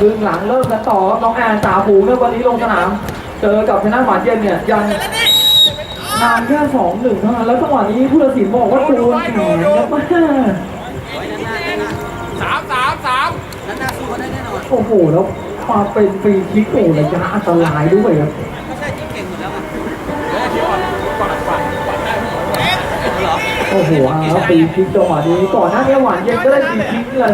ครึ่งหลังเริ่มกันต่อน้องแอนจ่าฝูงเนี่ยวันนี้ลงสนาม เจอกับชนะหวานเย็นเนี่ยยังนานแค่สองหนึ่งเท่านั้นแล้วจังหวะนี้ผู้ตัดสินบอกว่าโดนแขนครับแม่สามสามสามโอ้โหแล้วมาเป็นฟรีคิกโอ้ระยะอันตรายด้วยครับโอ้โหเอาแล้วฟรีคิกจังหวะนี้ก่อนหน้านี้หวานเย็นก็ได้ฟรีคิกเลย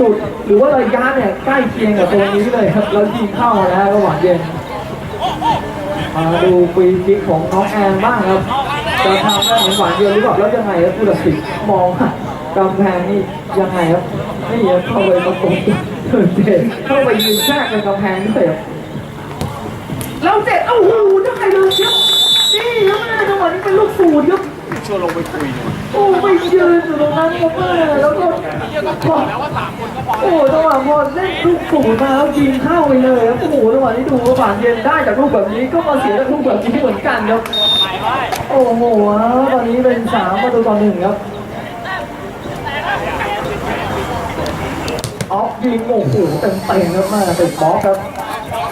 สุด หรือว่าระยะเนี่ยใกล้เคียงกับตรงนี้เลยครับแล้วยิงเข้ามาแล้วก็หวานเย็นมาดูฟรีคิกของน้องแอนบ้างครับจะทำได้เหมือนหวานเย็นหรือเปล่าแล้วยังไงครับผู้ตัดสินมองว่ากำแพงนี่ยังไงครับนี่เข้าไปประกบเจ็ดเข้าไปยืนแทรกในกำแพงนี่เตะแล้วเจ็ดโอ้โหได้เลยครับนี่ครับแม่จังหวะนี้เป็นลูกสูตรครับ วนลงไปคุยหน่อยโอ้ไปยืนอยู่ตรงนั้นครับแม่แล้วก็เที่ยวก็บอกแล้วว่าสามคนก็พอโอ้จังหวะพอเล่นลูกสูตรมาแล้วยิงเข้าไปเลยครับโอ้โหจังหวะนี้ดูว่าหวานเย็นได้จากลูกแบบนี้ก็มาเสียจากลูกแบบนี้เหมือนกันครับโอ้โหตอนนี้เป็นสามประตูต่อหนึ่งครับออฟยิงโอ้โหเต็มเต็มครับมาติดบล็อกครับ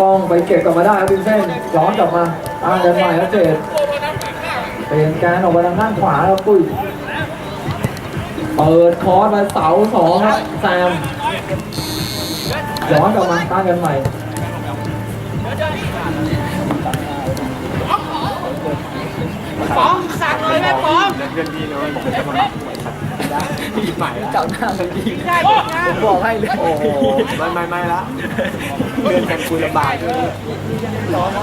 ป้องไปเก็บกลับมาได้ครับวินเซนย้อนกลับมาตั้งกันใหม่ครับเจด เปลี่ยนการออกไปทางข้างขวาครับปุ้ยเปิดคอร์สมาเสาสองครับแซมย้อนกลับมาตั้งกันใหม่ฟองสั่งเลยแม่ฟองเพื่อนพี่นะผม จะมาพี่ใหม่แล้วจ้าหน้ามันดีได้ ผมบอกให้เลยโอ้โหไม่ไม่ไม่ละเพื่อนกันคุยลำบากด้วย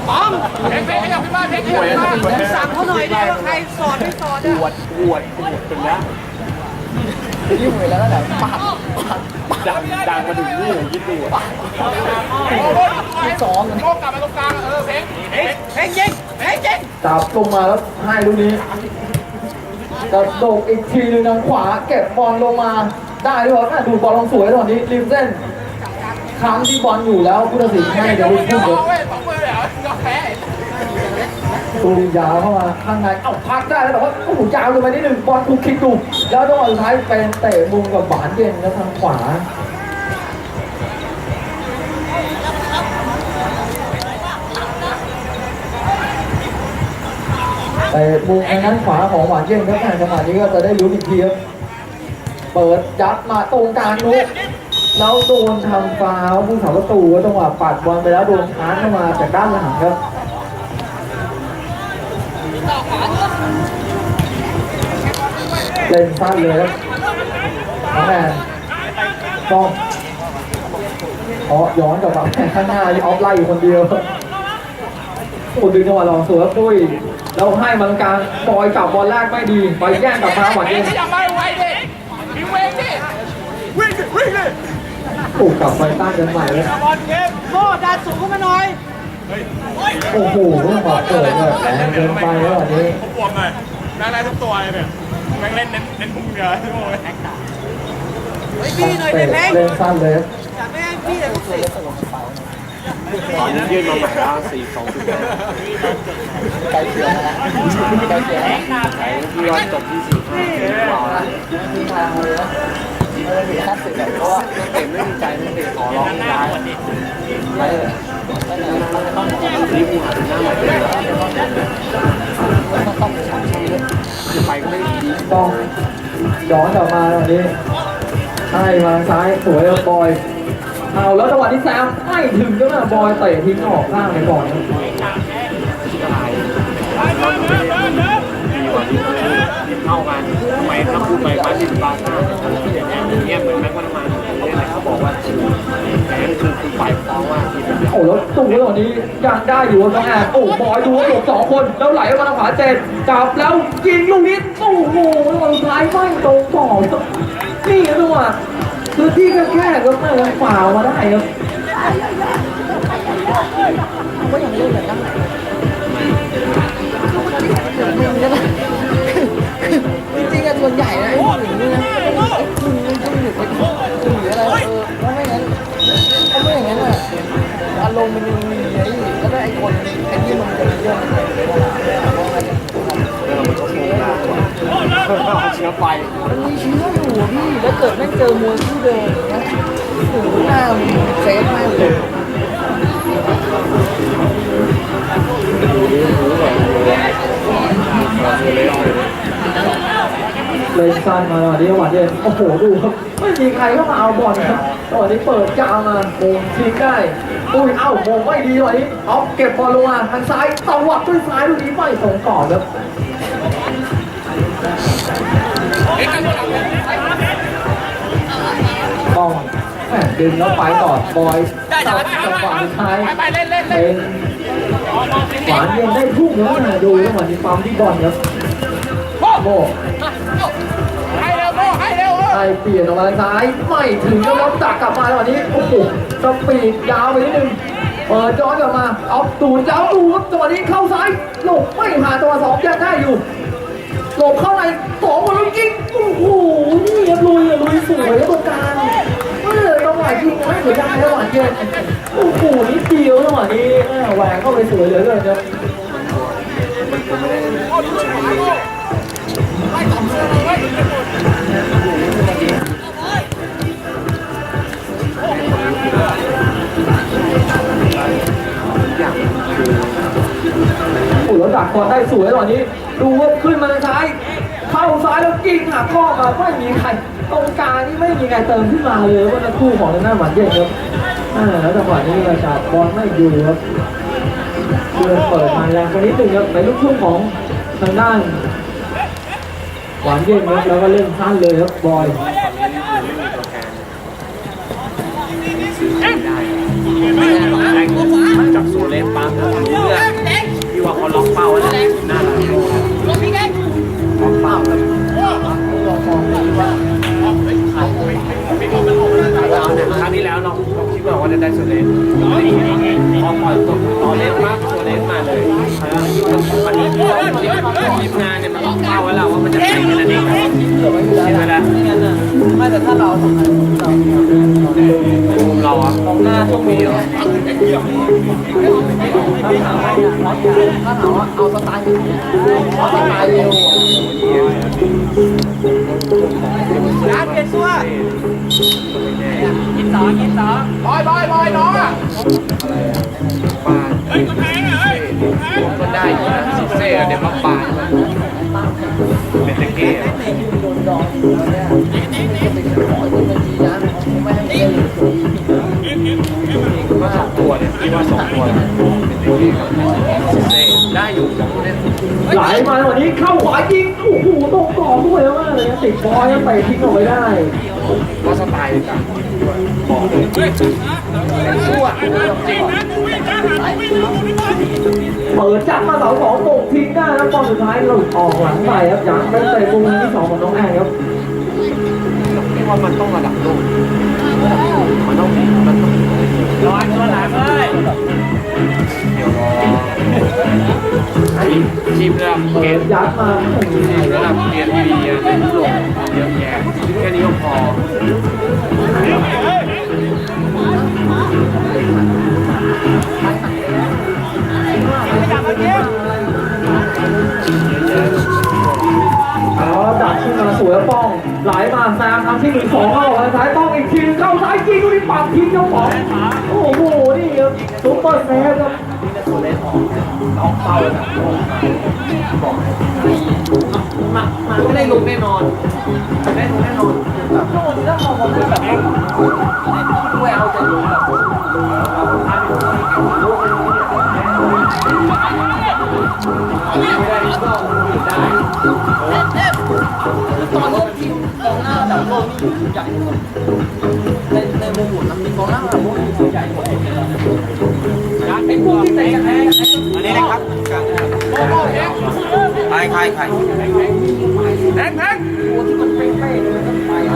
ฟ้องเพลงเพลงขยับขึ้นมาเพลงขยับขึ้นมาสั่งเขาหน่อยได้ว่าใครสอนไม่สอนปวดปวดปวดเป็นแล้วยิ่งเหนื่อยแล้วก็แบบปากดังดังมาถึงนี่คิดดูอะที่ซ้อมมันโลกกลับมาตรงกลางเออเพลงเพลงยิงเพลงยิง จับลงมาแล้วให้ลูกนี้ กระโดดอีกทีหนึงทางขวาเก็บบอลลงมาได้ด้วยครับดูบอลลงสวยตอนนี้ริมเส้นค้างที่บอลอยู่แล้วผู้ตัดสินให้เดี๋ยวพูดเดี๋ยวยสองเลยเหรอยอมแพ้ตูยาวเข้ามาข้างในเอ้าพักได้แล้วแต่ว่าโอ้โหยาวลงไปนิดหนึ่งบอลถูกคิกดูแล้วจังหวะสุดท้ายเป็นเตะมุมกับบานเย็นแล้วทางขวา แต่มุมทางด้านขวาของหวานเย็นครับทางจังหวะนี้ก็จะได้รู้นอีกทีครับเปิดยัดมาตรงกลางนุกแล้วโดนทำฟาวผู้สาวประตูจังหวะปัดบอลไปแล้วโดนชาร์จเข้ามาจากด้านหลังครับเล่นสั้นเลยครับน้องแมนต้องเพราะย้อนกลับมาแข่งข้างหน้าออฟไล่อยู่คนเดียว โอ้ดึงจังหวะลองสวยครับปุ้ยแล้วให้มันกลางบอยกลับบอลแรกไม่ดีไปแย่งกลับมาหวานเอ็เย็งนขยับมาไวดิมีเวงดิวิ่งดิวิ่งดิโอ้กลับไปตั้งกันใหม่เลยบอลเกมโม่ดันสูงขึ้นมาหน่อยโอ้โหต้องบอกเกิดเลยแรงเกินไปแล้ววันนี้ผมบวมเลยได้ได้ทุกตัวเลยเนี่ยแม่งเล่นเน้นเน้นพุ่งเดียวโอ้ยเฮ้ยพี่หน่อยเตะเด็แม่งเล่นสั้นเลยครับจับแม่งพี่เลยลูกศิษย์ ตอนนี้ยื่นมาใหม่แล้วสี่สองจุดแปดไกลเคียงนะไกลเคียงนะที่ว่าจบที่สี่ห้ามีทางเลยนะเออมีห้าสิบแบบเพราะว่าเตะไม่มีใจไม่เตะขอร้องได้ไปเลยนี่กูหาหน้าใหม่เลยต้องไปก็ไม่ด้ดีต้องย้อนกลับมาวันนี้ให้มางซ้ายสวยครับบอย เอาแล้วจังหวะที่แซมให้ถึงก็มาบอยเตะทิ้งออกข้างไปก่อนเราไม่ได้าที่เท่าทไมถ้าพูดไปว่าดิบาซ่าอย่างเงี้ยเหมือนแม็กมันมาเนี่ยเขาบอกว่าแต่นั่นคือคือฝ่ายฟ้องว่าโอ้แล้วตู้ตอนนี้ยังได้อยู่ครับน้องแอนโอ้บอยดูว่าหลบสองคนแล้วไหลมาทางขวาเจนจับแล้วยิงลูกนี้โอ้โหแล้วสุดท้ายไม่ตรงต่อนี่ครับจังหวะ คือที่ก็แคบๆก็ไม่ยังฝ่ามาได้ครับก็ยังเล่นแบบนั้นมึงก็ได้จริงๆอะส่วนใหญ่นะไอ้ผู้หญิงนี่นะไอ้คุณมันต้องหยุดไปคุณหรืออะไรเออเพราะไม่งั้นเพราะไม่อย่างนั้นอะอารมณ์มันยังมีไอ้แล้วก็ไอ้คนไอ้นี่มันจะมีเรื่องอะไรเลยว่าเรามันก็โง่ได้เอาเชื้อไฟมันมีเชื้ออยู่ โหพี่แล้วเกิดแม่งเจอมวยคู่เดิมนะหน้ามึงเซฟมากเลยเลยสั้นมาหน่อยดิหวัดเย็นโอ้โหดูครับไม่มีใครเข้ามาเอาบอลครับตอนนี้เปิดจ้ามาโมงทิ้งได้ปุ้ยเอ้าโมงไม่ดีวันนี้ออฟเก็บบอลลงมาทางซ้ายตวัดด้วยซ้ายดูกนี้ไม่สงก่อนครับ ต้องแหม่ดึงแล้วไปต่อบอยจับจังหวะสุดท้ายเป็นหวานเย็นได้ทุ่งแล้วนะดูจังหวะนี้ปั๊มที่บอลครับโบให้เร็วโม่ให้เร็วเออไอเปลี่ยนออกมาทางซ้ายไม่ถึงแล้วตักกลับมาแล้ววันนี้โอ้โหสปีดยาวไปนิดนึงเปิดย้อนกลับมาเอาตูดยาวตูดจังหวะนี้เข้าซ้ายหลบไม่ผ่านตัวสองยังได้อยู่ หลบเข้าในสองคนแล้วยิงโอ้โหนี่ครับลุยอะลุยสวยแล้วตรงกลางเออจังหวะยิงไม่เสียดายจังหวะเย็นโอ้โหนี่เดียวจังหวะนี้แม่แหวกเข้าไปสวยเหลยเลยครับไล่ต่อ้โหแล้ วดักบอลได้สวยตอนนี้ ดูว่าขึ้นมาทางซ้าย เข้าซ้ายแล้วยิงหักข้อมาไม่มีใครตรงกลางนี่ไม่มีใครเติมขึ้นมาเลยว่าคู่ของทางด้านหวานเย็นครับแล้วจังหวะนี้กระชากบอลไม่อยู่ครับเพื่อเปิดมาแรงไปนิดนึงครับในลูกทุ่งของทางด้านหวานเย็นครับแล้วก็เล่นสั้นเลยครับบอยตอนนี้นี่คือไม่มีตัวแทนซื้อไม่ได้ไม่ได้หรเงินจากโซเลนปั๊มเรื่อ ว่าเขาล็อกเป้าแล้วน่ารักล็อกเป้าแล้วเราเนี่ยครั้งที่แล้วเราเราคิดว่าว่าจะได้โซเลนพอปล่อยตัวต่อเลนปั๊บโซเลนมาเลยมันนี้ทีมงานเนี่ยมันล็อกเป้าไว้แล้วว่ามันจะเป็นอะไรนี่ใช่ไหมล่ะไม่แต่ถ้าเราสำคัญเรา มีเหรอถ้าถามว่าเอาสไตล์ไหนเอาสไตล์เร็วร้านเปลี่ยนตัวกินสองกินสองบอยบอยบอยน้องอะปานเฮ้ยกำแพงอะเฮ้ยก็ได้อยู่นะซิเซ่เดี๋ยวมาปานเป็นตะเกียบโดนดองแล้วเนี่ยจะไปขอยืมบัญชีนะไม่ให้เล่น ว่าสองตัวเนี่ยคิดว่าสองตัวเป็นตะเกียบซิเซ่ได้อยู่สองเล่นไหลมาวันนี้เข้าขวายิง โอ้โหตรงกรอบด้วยมากเลยนะติดบอลแล้วเตะทิ้งออกไปได้ว่าสไตล์กันบอกเลยเปิดจับมาเสาสองโมงทิ้งได้แล้วบอลสุดท้ายหลุดออกหลังไปครับยังเป็นเตะมุมที่สองของน้องแอนครับไม่ว่ามันต้องระดับโลก มันต้องมันต้องร้อยตัวหลายเลยเดี๋ยวรอทีมทีมระดับเกดมยัดมาทีมระดับเรียนดีอะในยุโรปเยอะแยะแค่นี้ก็พอเอาดักขึ้นมาสวยป้องไหลมาแซมทำที่หนึ่งสองเข้าทางซ้ายป้องอีกทีเข้าซ้ายยิงดูดิปัดทิ้งเจ้าของโอ้โหนี่ครับซุปเปอร์เซฟครับไม่ได้ลงแน่นอนไม่ได้ลงแน่นอนถ้าวันนี้ถ้ามองผมเป็นแบบนี้ด้วยเอาใจดูแบบ ตอนนี้ทีมกองหน้าแบบโลกนี่อยู่ใหญ่หมดในในมุมหมุนนะมีกองหน้าแบบโลกนี่อยู่ใหญ่หมดไอ้พวกที่เตะกันแพ้กันอันนี้นะครับใครใครใครแทงแทงตัวที่มันเป๊ะๆมันไปไหน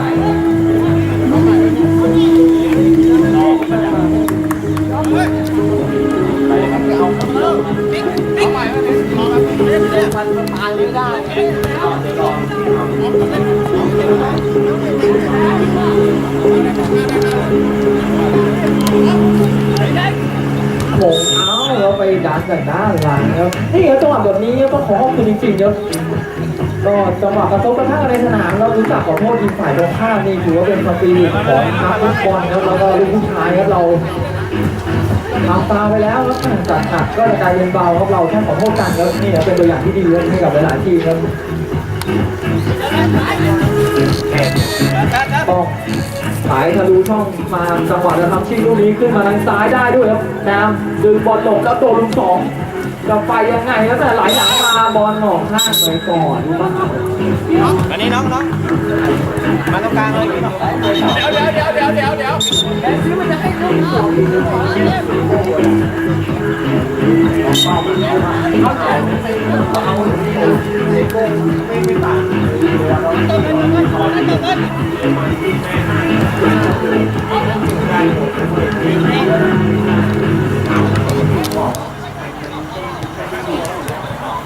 มันตายไม่ได้โมงเอาแล้วไปดันจากด้านหลังครับนี่ครับจังหวะแบบนี้ต้องขอขอบคุณจริงๆครับก็จังหวะกระทบกระทั่งในสนามเรารู้จักขอโทษทีมฝ่ายตรงข้ามนี่ถือว่าเป็นสปีริตของนักฟุตบอลครับแล้วก็ลูกผู้ชายครับเรา ทำฟาวไปแล้วครับจัดหนักก็จะกลายเป็นเบาครับเราแค่ขอโทษกันแล้วนี่นะเป็นตัวอย่างที่ดีครับให้กับหลายๆทีมครับต้องสายทะลุช่องมาจังหวะจะทำชิงลูกนี้ขึ้นมาทางซ้ายได้ด้วยครับแนมดึงบอลหลบแล้วโดนลูกสองจะไปยังไงแล้วแต่ไหลหลังมา บอลหนอกข้างไปก่อนดูบ้างอันนี้น้องน้องมาตรงกลางเลยพี่น้องเดี๋ยวเดี๋ยวเดี๋ยวเดี๋ยวเดี๋ยวเดี๋ยว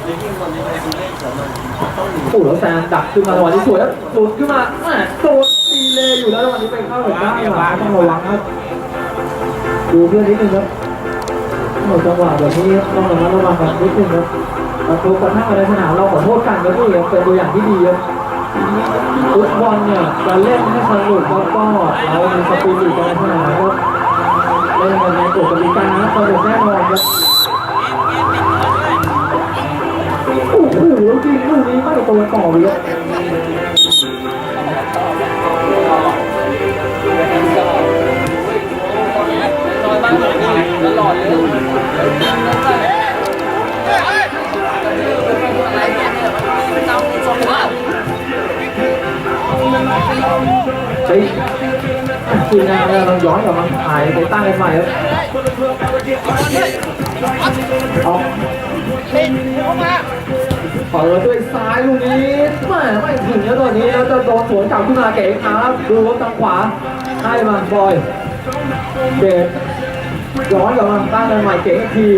โอ้โหแล้วแซมดักขึ้นมาจังหวะนี้สวยแล้วหลุดขึ้นมาแหม่โดนตีเลยอยู่แล้วจังหวะนี้ไปเข้ากับด้านหลังต้องระวังครับดูเพื่อนนิดนึงครับโอ้จังหวะแบบนี้ต้องระมัดระวังกันนิดนึงครับประตูกระทั่งในสนามเราขอโทษกันนะพี่ครับเป็นตัวอย่างที่ดีครับฟุตบอลเนี่ยจะเล่นให้สนุกแล้วก็เรามีสปิริตกันในสนามครับเล่นกันในกฎกติกาสนุกแน่นอนครับ โอ้โหจริงลูกนี้ไม่ตรงต่อเลยตลอดเลยเฮ้ยคุยงานเราย้อนกลับมาถ่ายไปตั้งกันใหม่ครับเอาเปิดด้วยซ้ายลูกนี้แม่ไม่ถึงแล้วตอนนี้แล้วจะโดนสวนกลับขึ้นมาเก๋ครับดูรถทางขวาให้มาบอยเดชย้อนกลับมาตั้งกันใหม่เก๋อีกที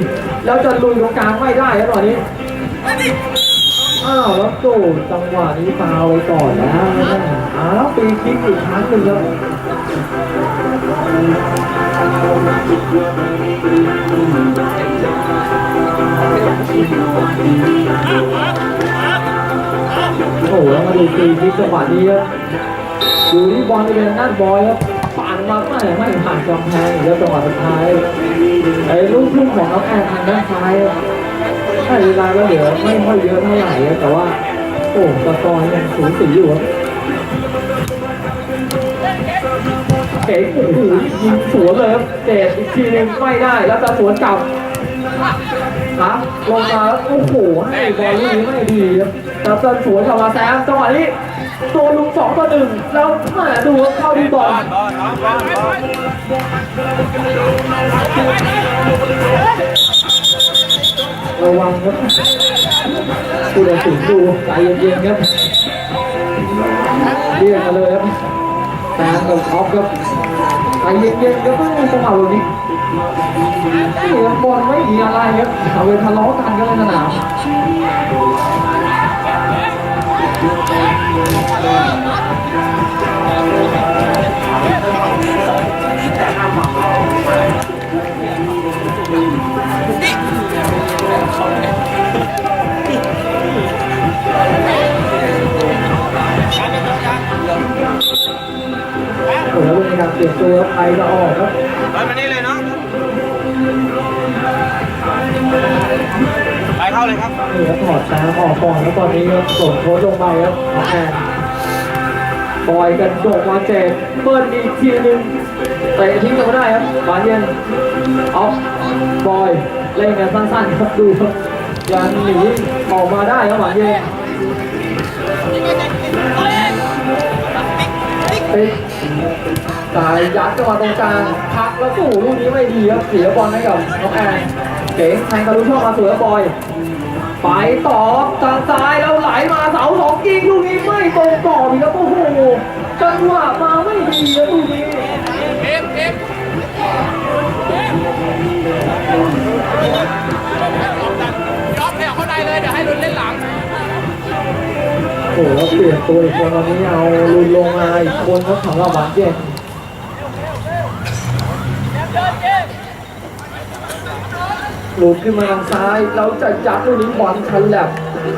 แล้วจะลุยตรงกลางไม่ได้แล้วตอนนี้อ้าวแล้วโดดจังหวะนี้ฟาวไปก่อนแล้วนะอ้าวปีคิกอีกครั้งหนึ่งครับอ้โหแล้วม ดูปีคิกจังหวะนี้ครับดูที่บอลจะเป็นนั่นบอยครับปั่นมาไม่ไม่ผ่านกำแพงแล้วจังหวะสุดท้ายไอ้ลูกทุ่งของน้องแอนทางด้านซ้ายครับเวลาก็เหลือไม่ค่อยเยอะเท่าไหร่แต่ว่าโอ้ตะกอนยังสูสีอยู่ครับเก๋โอ้โหยิงสวนเลยครับเดชอีกทีนึงไม่ได้แล้วจะสวนกลับครับลงมาแล้วโอ้โหให้บอลลูกนี้ไม่ดีครับ แล้วจะสวนกลับมาแซมจังหวะนี้ตัวลุงสองต่อหนึ่งแล้วหมาดูเข้าที่บอลระวังครับผู้ตัดสินดูใจเย็นๆครับเรียกมาเลยครับแซมกับท็อปครับใจเย็นๆครับไม่มีจังหวะแบบนี้นี่บอลไม่มีอะไรครับเอาไปทะเลาะกันกันในสนาม โอ้โหแล้วเป็นการเปลี่ยนตัวครับใครจะออกครับบอลมานี่เลยเนาะ เข้าเลยครับนี่ครับถอดแซมออกก่อนแล้วตอนนี้ครับส่งโค้ชลงไปครับน้องแอนบอยกันโดดมาเจ็บเบิ้ลอีกทีนึงเตะทิ้งกันไม่ได้ครับบานเย็นออฟบอยเล่นกันสั้นๆครับดูครับยังหนีออกมาได้ครับบานเย็นปิดสายยัดเข้ามาตรงกลางพักแล้วสู้ลูกนี้ไม่ดีครับเสียบอลให้กับน้องแอน เก๋แทงทะลุช่องมาสวยบบอย ไปต่อทางซ้ายแล้วไหลมาเสาสองยิงลูกนี้ไม่ตรงต่ออีกครับโอ้โหจังหวะมาไม่ดีครับลูกนี้เอ็มเอ็มยอมแผ่เข้าในเลยเดี๋ยวให้ลุนเล่นหลังโอ้โหเปลี่ยนตัวอีกคนตอนนี้เอาลุยลงมาอีกคนครับของเราบาดเจ็บ หลุดขึ้นมาทางซ้ายแล้วจะยัดลูกนี้บอลชันแลบ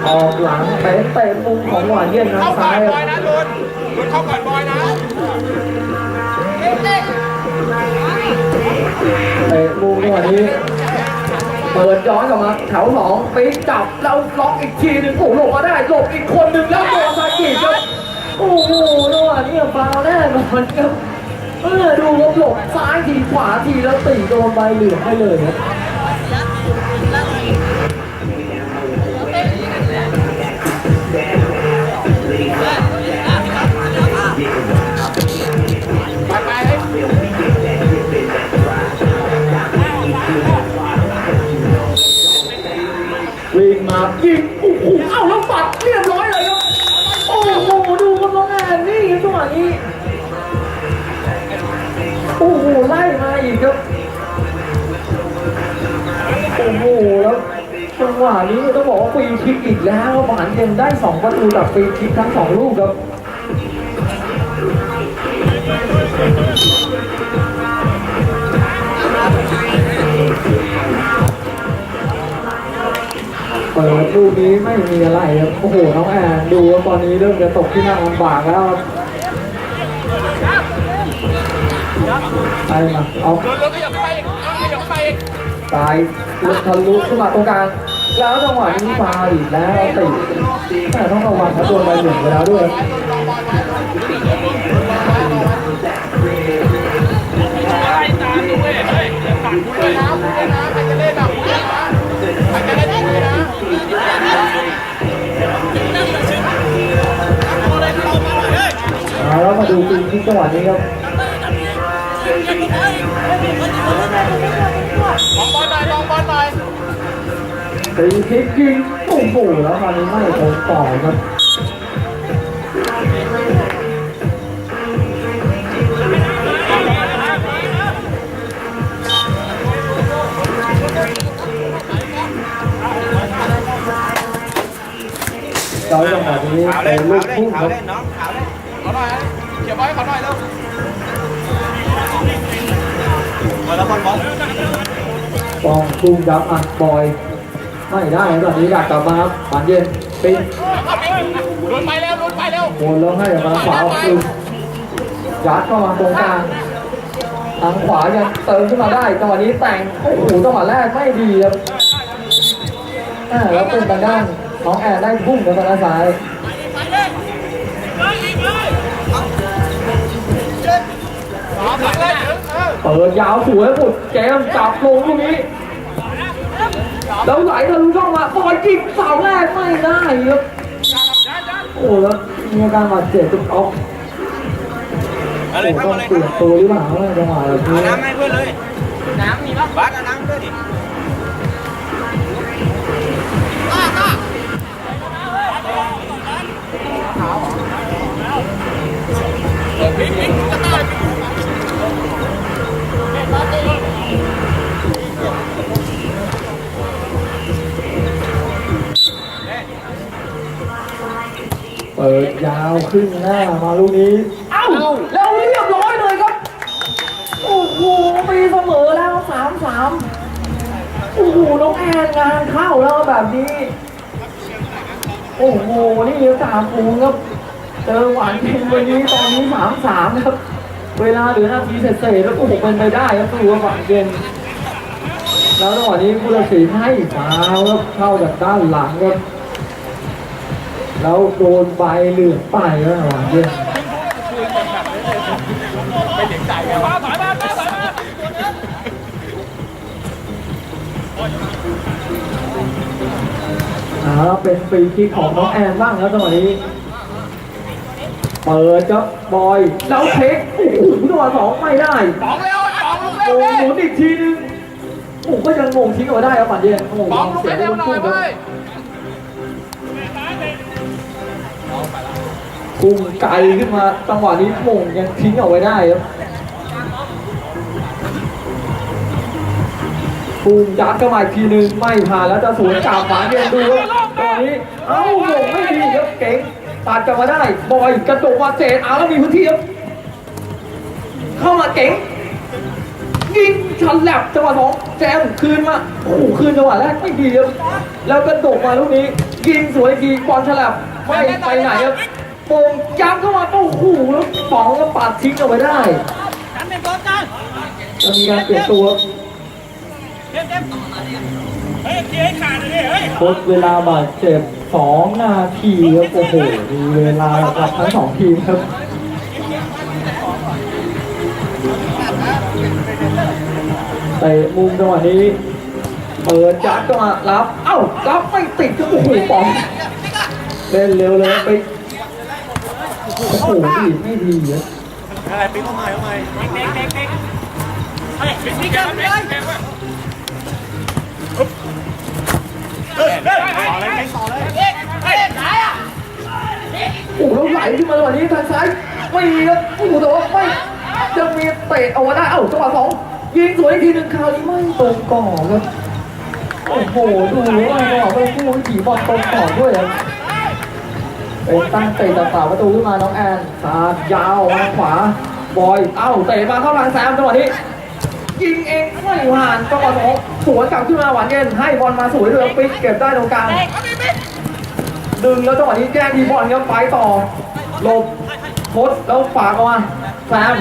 ออกหลังเตะเตะมุมของหวานเย็นทางเข้าก่ซ้าอนยบอยนะลุนลุนเข้าก่อนบอยนะเตะมุมจังหวะนี้เปิดย้อนกลับมาแถวสองปีกจับแล้วล็อกอีกทีหนึ่งโอ้โหหลบมาได้หลบอีกคนหนึ่งแล้วโดนซากิครับโอ้โหจังหวะนี้ฟาวล์แน่นอนครับเออดูครับหลบซ้ายทีขวาทีแล้วตีโดนใบเหลืองไปเลยครับ วะนี้ต้องบอกว่าฟรีคิกอีกแล้วครับหวานเย็นได้สองประตูจากฟรีคิกทั้งสองลูกครับเปิดลูกนี้ไม่มีอะไรครับโอ้โห น้องแอนดูว่าตอนนี้เริ่มจะตกที่นั่งลำบากแล้วครับไปมาเอารถรถขยับไปอีกขยับไปอีกตายลุกทะลุขึ้นมาตรงกลาง แล้วจังหวะนี้ฟาวอีกแล้วติดแต่ต้องระวังครับโดนใบหลืองไปแล้วด้วยอะไรตาดูเว้ยตักเลยนะกูเลยนะใครจะเล่นแบบกูเลยนะใครจะเล่นเลยนะเอาแล้วมาดูปีที่จังหวะนี้ครับ ตีคิกยิงโอ้โหแล้วคราวนี้ไม่คงต่อครับเราจังหวะนี้เป็นลูกพุ่งครับขอหน่อยเขียบไว้ขอหน่อยเร็วต้วบอลบอลปองพุ่งยับอัดบอย ไม่ได้ครับตอนนี้อยากกลับมาครับปานเย็นปิดเอาไปลุ้นไปเร็วลุ้นไปเร็ววนแล้วให้มาขวาออกคืนยัดเข้ามาตรงกลางทางขวายังเติมขึ้นมาได้จังหวะนี้แต่งโอ้โหจังหวะแรกไม่ดีครับอ่าแล้วเป็นทางด้านน้องแอนได้พุ่งไปทางด้านซ้ายสองหลังเลยเออเปิดยาวสวยปุดแจมจับลงตรงนี้ แล้วไหลทะลุช่องมาบอยจิกเสาแรกไม่ได้ครับโอ้แล้วมีอาการบาดเจ็บจุดออฟอะไรครับต้องอะไรเปลี่ยนตัวหรือเปล่าเนี่ยจังหวะแบบนี้น้ำให้เพื่อนเลย น้ำมีปะบาสเอาน้ำเพื่อนดิ ขึ้นหน้ามาลูกนี้ เอ้าแล้วเรียบร้อยเลยครับ โอ้โหมีเสมอแล้วสามสามโอ้โหน้องแอนงานเข้าแล้วแบบนี้ โอ้โห นี่จ่าฟูครับ เจอหวานเย็นวันนี้ตอนนี้สามสามครับ เวลาเหลือนาทีเศษๆแล้วโอ้โหเป็นไปได้ครับตัวหวานเย็นแล้วจังหวะนี้ผู้ตัดสินให้ฟาวล์ครับเข้าจากด้านหลังครับ แล้วโดนใบเหลืองไปแล้วหวานเย็นมาถอยมาถอยมาอ่าเป็นฟรีคิกของน้องแอนบ้างแล้วจังหวะนี้เปิดครับบอยแล้วเช็คโอ้โหจังหวะสองไม่ได้สองเร็วสองลูกโอ้เร็วโหดิหมุนอีกทีนึงโอ้โหก็ยังงงทิ้งเอาไว้ได้ครับหวานเย็นโอ้โหสองลูกเสียเร็วหน่อยคเว้รับ ยพุ่งไกลขึ้นมาจังหวะนี้มงยังทิ้งเอาไว้ได้ครับพุ่งยัดเข้ามาอีกทีนึงไม่ผ่านแล้วจะสวนกลับหวาเย็นดูครับตอนนี้เอ้าหมงไม่ดีครับเก่งตัดกลับมาได้บอยกระโดดมาเจดเอาแล้วมีพื้นที่ครับเข้ามาเก่งยิงชันแลบจังหวะสองแจมคืนมาโอ้คืนจังหวะแรกไม่ดีครับแล้วกระโดดมาลูกนี้ยิงสวยดีบอลฉลับไม่ไปไหนครับ โป่งย้ำเข้ามาโอ้โหแล้วป๋องก็ปัดทิ้งเอาไว้ได้จะมีการเปลี่ยนตัวทดเวลาบาดเจ็บสองนาทีครับโอ้โหมีเวลาสำหรับทั้งสองทีมครับเตะมุมจังหวะนี้เปิดจัดจังหวะรับ เอ้ารับไม่ติดก็โอ้โหปองเล่นเร็วเลยไป โอ้โหดีดไม่ดีอะอะไรปิ๊กเข้ามาเข้ามาเด็กเด็กเด็กเฮ้ยนี่กันเลยต่อเลยต่อเลยเฮ้ยไหนอะโอ้โหไหลขึ้นมาจังหวะนี้ทางซ้ายไม่มีครับโอ้โหแต่ว่าไม่ยังมีเตะเอาไว้ได้เอ้าจังหวะสองยิงสวยอีกทีหนึ่งคราวนี้ไม่ตรงกรอครับโอ้โหดูว่าจังหวะเป็นผู้วิถีบอลตรงกรอด้วยครับ เป็นตั้งเตะตัดเสาประตูขึ้นมาน้องแอนสาดยาวมาขวา บอย เอ้าเตะมาเข้าทางแซมจังหวะนี้ ยิงเองไม่ผ่านจังหวะสองสวนกลับขึ้นมาหวานเย็น ให้บอลมาสวยด้วยปิ๊กเก็บได้ตรงกลาง ดึงแล้วจังหวะนี้แย่งทีบอลครับไปต่อหลบโคดแล้วฝากออกมาแซม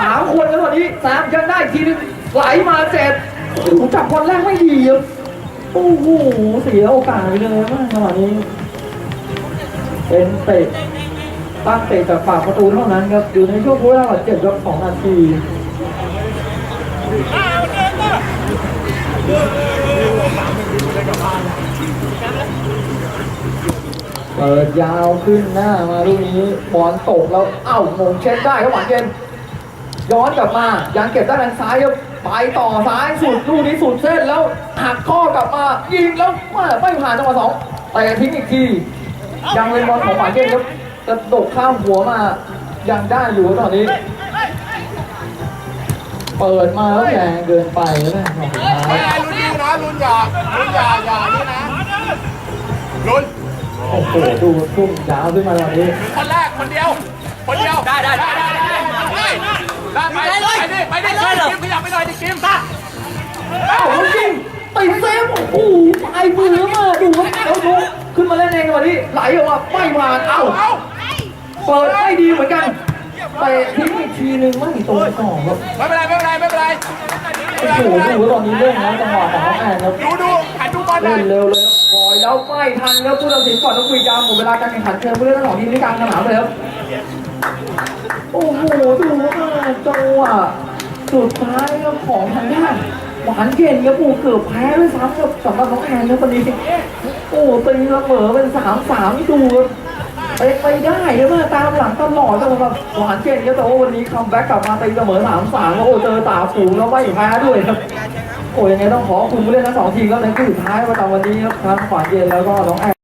สามคนแล้วตอนนี้แซมยังได้ทีนึงไหลมาเจ็ดโอ้โหจับบอลแรกไม่ดีครับโอ้โหเสียโอกาสไปเลยมากจังหวะนี้ เป็นเตะตั้งเตะจากฝากประตูเท่านั้นครับอยู่ในช่วงเวลาเจ็ดยกสองนาทีเปิดยาวขึ้นหน้ามาลูกนี้บอลตกแล้วเอ้ามงเช็ดได้ครับหวานเย็นย้อนกลับมายังเก็บด้างซ้ายครับไปต่อซ้ายสุดลูกนี้สุดเส้นแล้วหักข้อกลับมายิงแล้วไม่ไม่ผ่านจังหวะสองแต่ทิ้งอีกที ยังเป็นบอลของหวานเย็นครับกระดกข้ามหัวมายังได้อยู่ตอนนี้ เปิดมาแล้วแรงเกินไปแล้วนะของสุดท้ายไม่ลุ้นดีนะลุ้นอย่าลุ้นอย่าอย่านี่นะลุ้นโอ้โหดูทุ่มยาวขึ้นมาตอนนี้คนแรกคนเดียว คนเดียวได้ได้ได้ได้ได้ได้ไปไปดิไปดิกิมขยับไปหน่อยดิกิมป่ะเอ้าลูกยิงติดเซฟโอ้โหปลายมือมาดูครับแล้วดูขึ้ นมาเล่นเองวันนี้ไหลออกมาไม่ผ่านเอ้าเอาเปิดไม่ดีเหมือนกันแต่ทิ้งอีกทีนึงไม่ตรงกรอบครับไม่เป็นไรไม่เป็นไรไม่เป็นไรโอ้โหดูว่าตอนนี้เล่นนะจังหวะของน้องแอนครับดูดูหันดูบอลหน่เล่อยนเร็วเลยครับบอยแล้วไม่ทันครับผู้ตัดสินก่อนต้องคุยยาวหมดเวลาการแข่งขันเชิญผู้เล่นทั้งสองทีมที่กลางสนามเลยครับโอ้โหดูว่าจังหวะสุดท้ายครับของทางด้านหวานเย็นครับโอ้เกือบแพ้ด้วยซ้ำครับสำหรับน้องแอนครับวันนี้ โอ้ตีเสมอเป็นสามสามดูครับเป็นไปได้ครับมาตามหลังตลอดสำหรับหวานเย็นก็แต่ว่าวันนี้คัมแบ็กกลับมาตีเสมอสามสามโอ้เจอตาฝูงแล้วไม่แพ้ด้วยครับโอ้ยังไงต้องขอคุณผู้เล่นทั้งสองทีมครับในคู่สุดท้ายประจำวันนี้ครับทั้งขวานเย็นแล้วก็น้องแอ